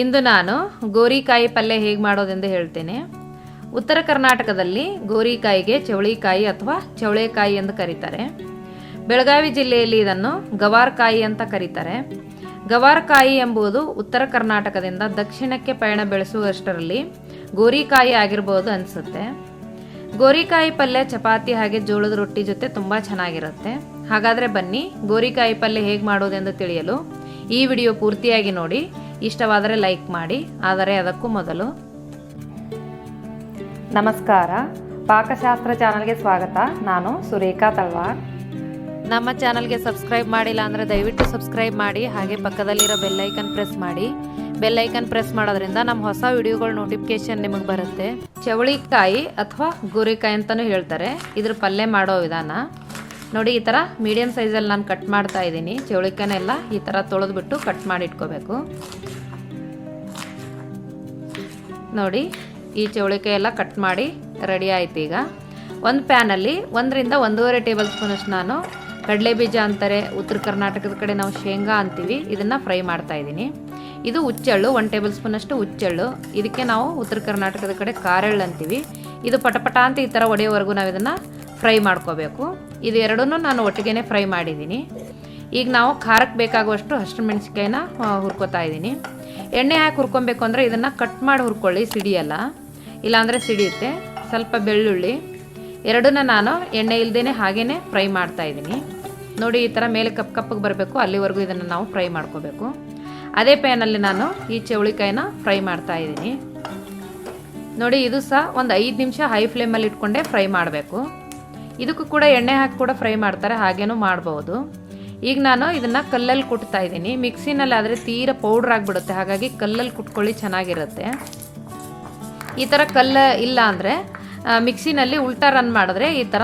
ಇಂದು ನಾನು ಗೋರಿಕಾಯಿ ಪಲ್ಯ ಹೇಗೆ ಮಾಡೋದೆಂದು ಹೇಳ್ತೇನೆ. ಉತ್ತರ ಕರ್ನಾಟಕದಲ್ಲಿ ಗೋರಿಕಾಯಿಗೆ ಚವಳಿಕಾಯಿ ಅಥವಾ ಚವಳೆಕಾಯಿ ಎಂದು ಕರೀತಾರೆ. ಬೆಳಗಾವಿ ಜಿಲ್ಲೆಯಲ್ಲಿ ಇದನ್ನು ಗವಾರಕಾಯಿ ಅಂತ ಕರೀತಾರೆ. ಗವಾರಕಾಯಿ ಎಂಬುದು ಉತ್ತರ ಕರ್ನಾಟಕದಿಂದ ದಕ್ಷಿಣಕ್ಕೆ ಪಯಣ ಬೆಳೆಸುವಷ್ಟರಲ್ಲಿ ಗೋರಿಕಾಯಿ ಆಗಿರ್ಬೋದು ಅನಿಸುತ್ತೆ. ಗೋರಿಕಾಯಿ ಪಲ್ಯ ಚಪಾತಿ ಹಾಗೆ ಜೋಳದ ರೊಟ್ಟಿ ಜೊತೆ ತುಂಬ ಚೆನ್ನಾಗಿರುತ್ತೆ. ಹಾಗಾದರೆ ಬನ್ನಿ ಗೋರಿಕಾಯಿ ಪಲ್ಯ ಹೇಗೆ ಮಾಡೋದೆಂದು ತಿಳಿಯಲು ಈ ವಿಡಿಯೋ ಪೂರ್ತಿಯಾಗಿ ನೋಡಿ. ಇಷ್ಟವಾದರೆ ಲೈಕ್ ಮಾಡಿ ಆದರೆ ಅದಕ್ಕೂ ಮೊದಲು ನಮಸ್ಕಾರ. ಪಾಕಶಾಸ್ತ್ರ ಚಾನಲ್ಗೆ ಸ್ವಾಗತ. ನಾನು ಸುರೇಖಾ ತಳ್ವಾರ್ ನಮ್ಮ ಚಾನಲ್ಗೆ ಸಬ್ಸ್ಕ್ರೈಬ್ ಮಾಡಿಲ್ಲ ಅಂದರೆ ದಯವಿಟ್ಟು ಸಬ್ಸ್ಕ್ರೈಬ್ ಮಾಡಿ ಹಾಗೆ ಪಕ್ಕದಲ್ಲಿರೋ ಬೆಲ್ಲೈಕನ್ ಪ್ರೆಸ್ ಮಾಡಿ. ಬೆಲ್ಲೈಕನ್ ಪ್ರೆಸ್ ಮಾಡೋದ್ರಿಂದ ನಮ್ಮ ಹೊಸ ವಿಡಿಯೋಗಳ ನೋಟಿಫಿಕೇಶನ್ ನಿಮಗೆ ಬರುತ್ತೆ. ಚವಳಿಕಾಯಿ ಅಥವಾ ಗುರಿಕಾಯಿ ಅಂತಲೂ ಹೇಳ್ತಾರೆ. ಇದ್ರ ಪಲ್ಯ ಮಾಡೋ ವಿಧಾನ. ನೋಡಿ ಈ ಥರ ಮೀಡಿಯಮ್ ಸೈಜಲ್ಲಿ ನಾನು ಕಟ್ ಮಾಡ್ತಾ ಇದ್ದೀನಿ. ಚವಳಿಕಾಯನ್ನೆಲ್ಲ ಈ ಥರ ತೊಳೆದ್ಬಿಟ್ಟು ಕಟ್ ಮಾಡಿ ಇಟ್ಕೋಬೇಕು. ನೋಡಿ, ಈ ಚೌಳಿಕಾಯಿ ಎಲ್ಲ ಕಟ್ ಮಾಡಿ ರೆಡಿ ಆಯ್ತು ಈಗ. ಒಂದು ಪ್ಯಾನಲ್ಲಿ ಒಂದರಿಂದ ಒಂದೂವರೆ ಟೇಬಲ್ ಸ್ಪೂನಷ್ಟು ನಾನು ಕಡಲೆ ಬೀಜ ಅಂತಾರೆ, ಉತ್ತರ ಕರ್ನಾಟಕದ ಕಡೆ ನಾವು ಶೇಂಗಾ ಅಂತೀವಿ, ಇದನ್ನು ಫ್ರೈ ಮಾಡ್ತಾ ಇದ್ದೀನಿ. ಇದು ಹುಚ್ಚೆಳ್ಳು ಒನ್ ಟೇಬಲ್ ಸ್ಪೂನಷ್ಟು ಹುಚ್ಚೆಳ್ಳು. ಇದಕ್ಕೆ ನಾವು ಉತ್ತರ ಕರ್ನಾಟಕದ ಕಡೆ ಕಾರೆಳ್ಳು ಅಂತೀವಿ. ಇದು ಪಟಪಟ ಅಂತ ಈ ಥರ ಒಡೆಯೋವರೆಗೂ ನಾವು ಇದನ್ನು ಫ್ರೈ ಮಾಡ್ಕೋಬೇಕು. ಇದು ಎರಡೂ ನಾನು ಒಟ್ಟಿಗೆ ಫ್ರೈ ಮಾಡಿದ್ದೀನಿ. ಈಗ ನಾವು ಖಾರಕ್ಕೆ ಬೇಕಾಗುವಷ್ಟು ಹಸಿರು ಮೆಣಸಿಕಾಯಿನ ಹುರ್ಕೋತಾ ಇದ್ದೀನಿ. ಎಣ್ಣೆ ಹಾಕಿ ಹುರ್ಕೊಬೇಕು ಅಂದರೆ ಇದನ್ನು ಕಟ್ ಮಾಡಿ ಹುರ್ಕೊಳ್ಳಿ, ಸಿಡಿಯಲ್ಲ. ಇಲ್ಲಾಂದರೆ ಸಿಡಿಯುತ್ತೆ. ಸ್ವಲ್ಪ ಬೆಳ್ಳುಳ್ಳಿ. ಎರಡನ್ನ ನಾನು ಎಣ್ಣೆ ಇಲ್ಲದೇ ಹಾಗೇ ಫ್ರೈ ಮಾಡ್ತಾ ಇದ್ದೀನಿ. ನೋಡಿ, ಈ ಥರ ಮೇಲೆ ಕಪ್ ಕಪ್ಪಗೆ ಬರಬೇಕು, ಅಲ್ಲಿವರೆಗೂ ಇದನ್ನು ನಾವು ಫ್ರೈ ಮಾಡ್ಕೋಬೇಕು. ಅದೇ ಪ್ಯಾನಲ್ಲಿ ನಾನು ಈ ಚೌಳಿಕಾಯಿನ ಫ್ರೈ ಮಾಡ್ತಾ ಇದ್ದೀನಿ. ನೋಡಿ, ಇದು ಸಹ ಒಂದು ಐದು ನಿಮಿಷ ಹೈ ಫ್ಲೇಮಲ್ಲಿ ಇಟ್ಕೊಂಡೇ ಫ್ರೈ ಮಾಡಬೇಕು. ಇದಕ್ಕೂ ಕೂಡ ಎಣ್ಣೆ ಹಾಕಿ ಕೂಡ ಫ್ರೈ ಮಾಡ್ತಾರೆ, ಹಾಗೇನೂ ಮಾಡ್ಬೋದು. ಈಗ ನಾನು ಇದನ್ನು ಕಲ್ಲಲ್ಲಿ ಕುಟ್ತಾ ಇದ್ದೀನಿ. ಮಿಕ್ಸಿನಲ್ಲಿ ಆದರೆ ತೀರ ಪೌಡ್ರ್ ಆಗಿಬಿಡುತ್ತೆ. ಹಾಗಾಗಿ ಕಲ್ಲಲ್ಲಿ ಕುಟ್ಕೊಳ್ಳಿ, ಚೆನ್ನಾಗಿರುತ್ತೆ. ಈ ಥರ ಕಲ್ಲ ಇಲ್ಲ ಅಂದರೆ ಮಿಕ್ಸಿನಲ್ಲಿ ಉಲ್ಟಾ ರನ್ ಮಾಡಿದ್ರೆ ಈ ಥರ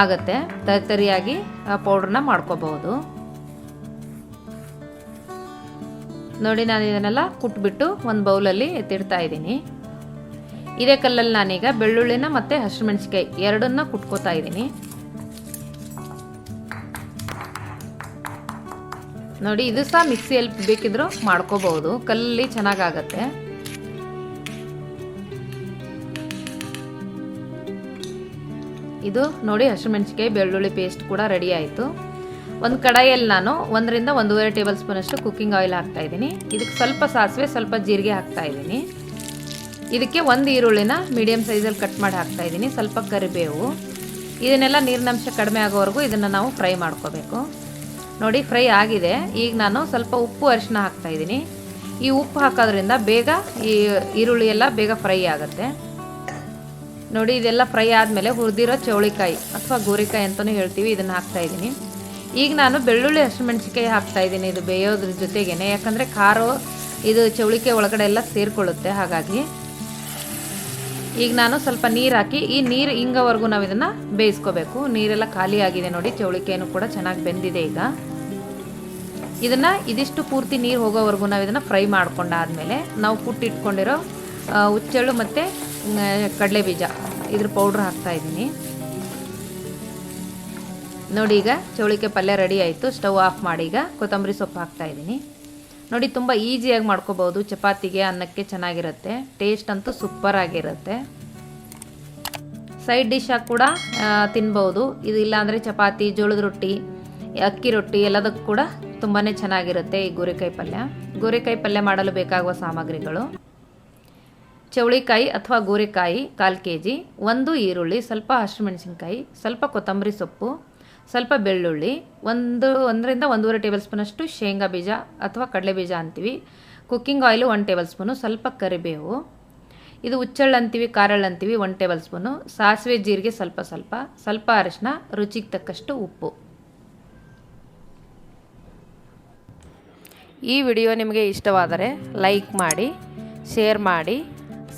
ಆಗುತ್ತೆ. ತರಿಯಾಗಿ ಪೌಡ್ರನ್ನ ಮಾಡ್ಕೋಬಹುದು. ನೋಡಿ, ನಾನು ಇದನ್ನೆಲ್ಲ ಕುಟ್ಬಿಟ್ಟು ಒಂದು ಬೌಲಲ್ಲಿ ಎತ್ತಿಡ್ತಾ ಇದ್ದೀನಿ. ಇದೇ ಕಲ್ಲಲ್ಲಿ ನಾನೀಗ ಬೆಳ್ಳುಳ್ಳಿನ ಮತ್ತು ಹಸಿರು ಮೆಣಸಿಕಾಯಿ ಎರಡನ್ನ ಕುಟ್ಕೋತಾ ಇದ್ದೀನಿ. ನೋಡಿ, ಇದು ಸಹ ಮಿಕ್ಸಿಯಲ್ಲಿ ಬೇಕಿದ್ರು ಮಾಡ್ಕೋಬಹುದು. ಕಲ್ಲಲ್ಲಿ ಚೆನ್ನಾಗಾಗತ್ತೆ. ಇದು ನೋಡಿ ಹಸಿಮೆಣಸಿಕಾಯಿ ಬೆಳ್ಳುಳ್ಳಿ ಪೇಸ್ಟ್ ಕೂಡ ರೆಡಿ ಆಯಿತು. ಒಂದು ಕಡಾಯಲ್ಲಿ ನಾನು ಒಂದರಿಂದ ಒಂದೂವರೆ ಟೇಬಲ್ ಸ್ಪೂನಷ್ಟು ಕುಕ್ಕಿಂಗ್ ಆಯಿಲ್ ಹಾಕ್ತಾ ಇದ್ದೀನಿ. ಇದಕ್ಕೆ ಸ್ವಲ್ಪ ಸಾಸಿವೆ, ಸ್ವಲ್ಪ ಜೀರಿಗೆ ಹಾಕ್ತಾ ಇದ್ದೀನಿ. ಇದಕ್ಕೆ ಒಂದು ಈರುಳ್ಳಿನ ಮೀಡಿಯಮ್ ಸೈಜಲ್ಲಿ ಕಟ್ ಮಾಡಿ ಹಾಕ್ತಾ ಇದ್ದೀನಿ. ಸ್ವಲ್ಪ ಕರಿಬೇವು. ಇದನ್ನೆಲ್ಲ ನೀರಿನಂಶ ಕಡಿಮೆ ಆಗೋವರೆಗೂ ಇದನ್ನು ನಾವು ಫ್ರೈ ಮಾಡ್ಕೋಬೇಕು. ನೋಡಿ ಫ್ರೈ ಆಗಿದೆ. ಈಗ ನಾನು ಸ್ವಲ್ಪ ಉಪ್ಪು ಅರಿಶಿನ ಹಾಕ್ತಾ ಇದ್ದೀನಿ. ಈ ಉಪ್ಪು ಹಾಕೋದ್ರಿಂದ ಬೇಗ ಈ ಈರುಳ್ಳಿ ಎಲ್ಲ ಬೇಗ ಫ್ರೈ ಆಗುತ್ತೆ. ನೋಡಿ, ಇದೆಲ್ಲ ಫ್ರೈ ಆದಮೇಲೆ ಹುರಿದಿರೋ ಚೌಳಿಕಾಯಿ ಅಥವಾ ಗೋರಿಕಾಯಿ ಅಂತಲೂ ಹೇಳ್ತೀವಿ, ಇದನ್ನು ಹಾಕ್ತಾ ಇದ್ದೀನಿ. ಈಗ ನಾನು ಬೆಳ್ಳುಳ್ಳಿ ಹಸಿಮೆಣಸಿಕಾಯಿ ಹಾಕ್ತಾ ಇದ್ದೀನಿ ಇದು ಬೇಯೋದ್ರ ಜೊತೆಗೇನೆ. ಯಾಕಂದರೆ ಖಾರ, ಇದು ಚೌಳಿಕಾಯಿ ಒಳಗಡೆ ಎಲ್ಲ ಸೇರಿಕೊಳ್ಳುತ್ತೆ, ಹಾಗಾಗಿ. ಈಗ ನಾನು ಸ್ವಲ್ಪ ನೀರು ಹಾಕಿ, ಈ ನೀರು ಹಿಂಗವರೆಗೂ ನಾವು ಇದನ್ನು ಬೇಯಿಸ್ಕೋಬೇಕು. ನೀರೆಲ್ಲ ಖಾಲಿ ಆಗಿದೆ ನೋಡಿ ಚೌಳಿಕಾಯಿನೂ ಕೂಡ ಚೆನ್ನಾಗಿ ಬೆಂದಿದೆ ಈಗ. ಇದನ್ನು ಇದಿಷ್ಟು ಪೂರ್ತಿ ನೀರು ಹೋಗೋವರೆಗೂ ನಾವು ಇದನ್ನು ಫ್ರೈ ಮಾಡ್ಕೊಂಡಾದಮೇಲೆ, ನಾವು ಕುಟ್ಟಿಟ್ಕೊಂಡಿರೋ ಹುಚ್ಚೆಳ್ಳು ಮತ್ತು ಕಡಲೆ ಬೀಜ, ಇದ್ರ ಪೌಡ್ರ್ ಹಾಕ್ತಾ ಇದ್ದೀನಿ. ನೋಡಿ ಈಗ ಚೌಳಿಕಾಯಿ ಪಲ್ಯ ರೆಡಿ ಆಯಿತು, ಸ್ಟವ್ ಆಫ್ ಮಾಡಿ ಈಗ ಕೊತ್ತಂಬರಿ ಸೊಪ್ಪು ಹಾಕ್ತಾ ಇದ್ದೀನಿ. ನೋಡಿ, ತುಂಬ ಈಸಿಯಾಗಿ ಮಾಡ್ಕೋಬೋದು ಚಪಾತಿಗೆ, ಅನ್ನಕ್ಕೆ ಚೆನ್ನಾಗಿರುತ್ತೆ. ಟೇಸ್ಟ್ ಅಂತೂ ಸೂಪರ್ ಆಗಿರುತ್ತೆ. ಸೈಡ್ ಡಿಶ್ ಆಗಿ ಕೂಡ ತಿನ್ಬೋದು ಇದು ಇಲ್ಲಾಂದರೆ ಚಪಾತಿ, ಜೋಳದ ರೊಟ್ಟಿ, ಅಕ್ಕಿ ರೊಟ್ಟಿ ಎಲ್ಲದಕ್ಕೂ ಕೂಡ ತುಂಬಾ ಚೆನ್ನಾಗಿರುತ್ತೆ ಈ ಗೋರೆಕಾಯಿ ಪಲ್ಯ. ಗೋರೆಕಾಯಿ ಪಲ್ಯ ಮಾಡಲು ಬೇಕಾಗುವ ಸಾಮಗ್ರಿಗಳು. ಚೌಳಿಕಾಯಿ ಅಥವಾ ಗೋರೆಕಾಯಿ ಕಾಲು ಕೆ ಜಿ ಒಂದು ಈರುಳ್ಳಿ, ಸ್ವಲ್ಪ ಹಸಿಮೆಣಸಿನ್ಕಾಯಿ, ಸ್ವಲ್ಪ ಕೊತ್ತಂಬರಿ ಸೊಪ್ಪು ಸ್ವಲ್ಪ ಬೆಳ್ಳುಳ್ಳಿ, ಒಂದು, ಒಂದರಿಂದ ಒಂದೂವರೆ ಟೇಬಲ್ ಸ್ಪೂನಷ್ಟು ಶೇಂಗಾ ಬೀಜ ಅಥವಾ ಕಡಲೆ ಬೀಜ ಅಂತೀವಿ. Cooking oil one tablespoon, ಸ್ವಲ್ಪ ಕರಿಬೇವು. ಇದು ಹುಚ್ಚಳ್ಳು ಅಂತೀವಿ ಕಾರಳ್ಳು ಅಂತೀವಿ ಒನ್ ಟೇಬಲ್ ಸ್ಪೂನು. ಸಾಸಿವೆ ಜೀರಿಗೆ ಸ್ವಲ್ಪ ಸ್ವಲ್ಪ ಸ್ವಲ್ಪ ಅರಿಶಿನ ರುಚಿಗೆ ತಕ್ಕಷ್ಟು ಉಪ್ಪು. ಈ ವಿಡಿಯೋ ನಿಮಗೆ ಇಷ್ಟವಾದರೆ ಲೈಕ್ ಮಾಡಿ, ಶೇರ್ ಮಾಡಿ,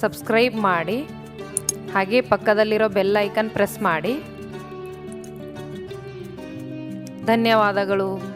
ಸಬ್ಸ್ಕ್ರೈಬ್ ಮಾಡಿ, ಹಾಗೆ ಪಕ್ಕದಲ್ಲಿರೋ ಬೆಲ್ ಐಕನ್ ಪ್ರೆಸ್ ಮಾಡಿ. ಧನ್ಯವಾದಗಳು.